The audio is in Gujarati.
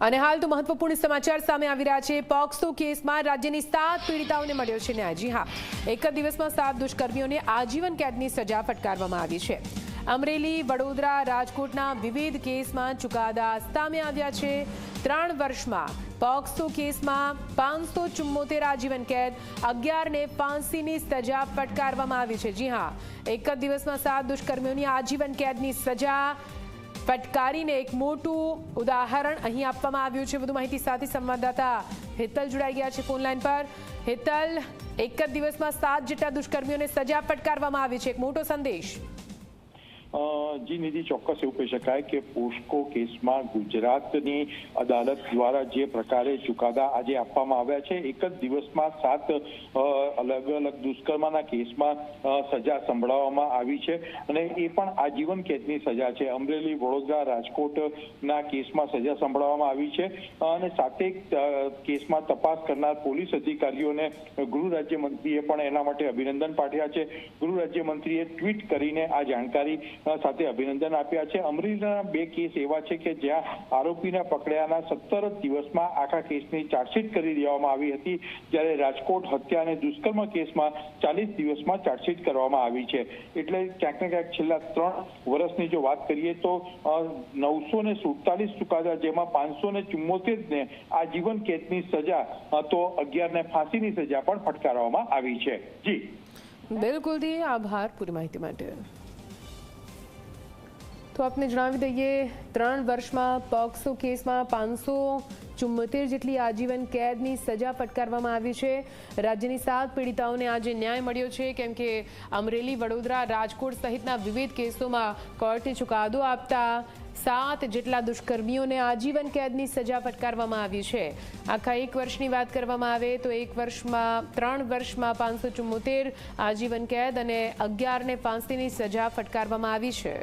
અને હાલ તો મહત્વપૂર્ણ સમાચાર સામે આવી રહ્યા છે. પોક્સો કેસમાં રાજ્યની સાત પીડિતાઓને મળ્યો છે ન્યાય. જી હા, એક જ દિવસમાં સાત દુષ્કર્મીઓને આજીવન કેદની સજા ફટકારવામાં આવી છે. અમરેલી, વડોદરા, રાજકોટના વિવિધ કેસમાં ચુકાદા સામે આવ્યા છે. ત્રણ વર્ષમાં પોક્સો કેસમાં પાંચસો ચુમ્મોતેર આજીવન કેદ, અગિયારને ફાંસીની સજા ફટકારવામાં આવી છે. જી હા, એક જ દિવસમાં સાત દુષ્કર્મીઓની આજીવન કેદની સજા ફટકારીને એક મોટું ઉદાહરણ અહીં આપવામાં આવ્યું છે. વધુ માહિતી સાથે સંવાદદાતા હેતલ જોડાઈ ગયા છે ફોનલાઈન પર. હેતલ, એક જ દિવસમાં સાત જેટલા દુષ્કર્મીઓને સજા ફટકારવામાં આવી છે. એક મોટો સંદેશ. જી નિધિ ચોક્કસ એવું કહી શકાય કે પોસ્કો કેસમાં ગુજરાતની અદાલત દ્વારા જે પ્રકારે ચુકાદા આજે આપવામાં આવ્યા છે, એક જ દિવસમાં સાત અલગ અલગ દુષ્કર્મના કેસમાં સજા સંભળાવવામાં આવી છે અને એ પણ આજીવન કેદની સજા છે. અમરેલી વડોદરા રાજકોટના કેસમાં સજા સંભળાવવામાં આવી છે અને સાથે કેસમાં તપાસ કરનાર પોલીસ અધિકારીઓને ગૃહ રાજ્યમંત્રીએ પણ એના માટે અભિનંદન પાઠવ્યા છે. ગૃહ રાજ્યમંત્રીએ ટ્વીટ કરીને આ જાણકારી સાથે અભિનંદન આપ્યા છે. અમરેલીના બે કેસ એવા છે કે જ્યાં આરોપીના પકડ્યાના સત્તર દિવસમાં આખા કેસની ચાર્જશીટ કરી દેવામાં આવી હતી, જ્યારે રાજકોટ હત્યા અને દુષ્કર્મ કેસમાં ચાલીસ દિવસમાં ચાર્જશીટ કરવામાં આવી છે. એટલે ક્યાંક ને ક્યાંક છેલ્લા ત્રણ વર્ષની જો વાત કરીએ તો નવસો ને સુડતાલીસ ચુકાદા જેમાં પાંચસો ને ચુમ્મોતેર ને આજીવન કેદની સજા તો અગિયાર ને ફાંસીની સજા પણ ફટકારવામાં આવી છે. જી. બિલકુલ આભાર પૂરી માહિતી માટે. તો આપને જણાવી દઈએ, ત્રણ વર્ષમાં પોક્સો કેસમાં પાંચસો ચુમ્મોતેર જેટલી આજીવન કેદની સજા ફટકારવામાં આવી છે. રાજ્યની સાત પીડિતાઓને આજે ન્યાય મળ્યો છે, કેમ કે અમરેલી, વડોદરા, રાજકોટ સહિતના વિવિધ કેસોમાં કોર્ટે ચુકાદો આપતા સાત જેટલા દુષ્કર્મીઓને આજીવન કેદની સજા ફટકારવામાં આવી છે. આખા એક વર્ષની વાત કરવામાં આવે તો એક વર્ષમાં, ત્રણ વર્ષમાં પાંચસો ચુમ્મોતેર આજીવન કેદ અને અગિયારને ફાંસીની સજા ફટકારવામાં આવી છે.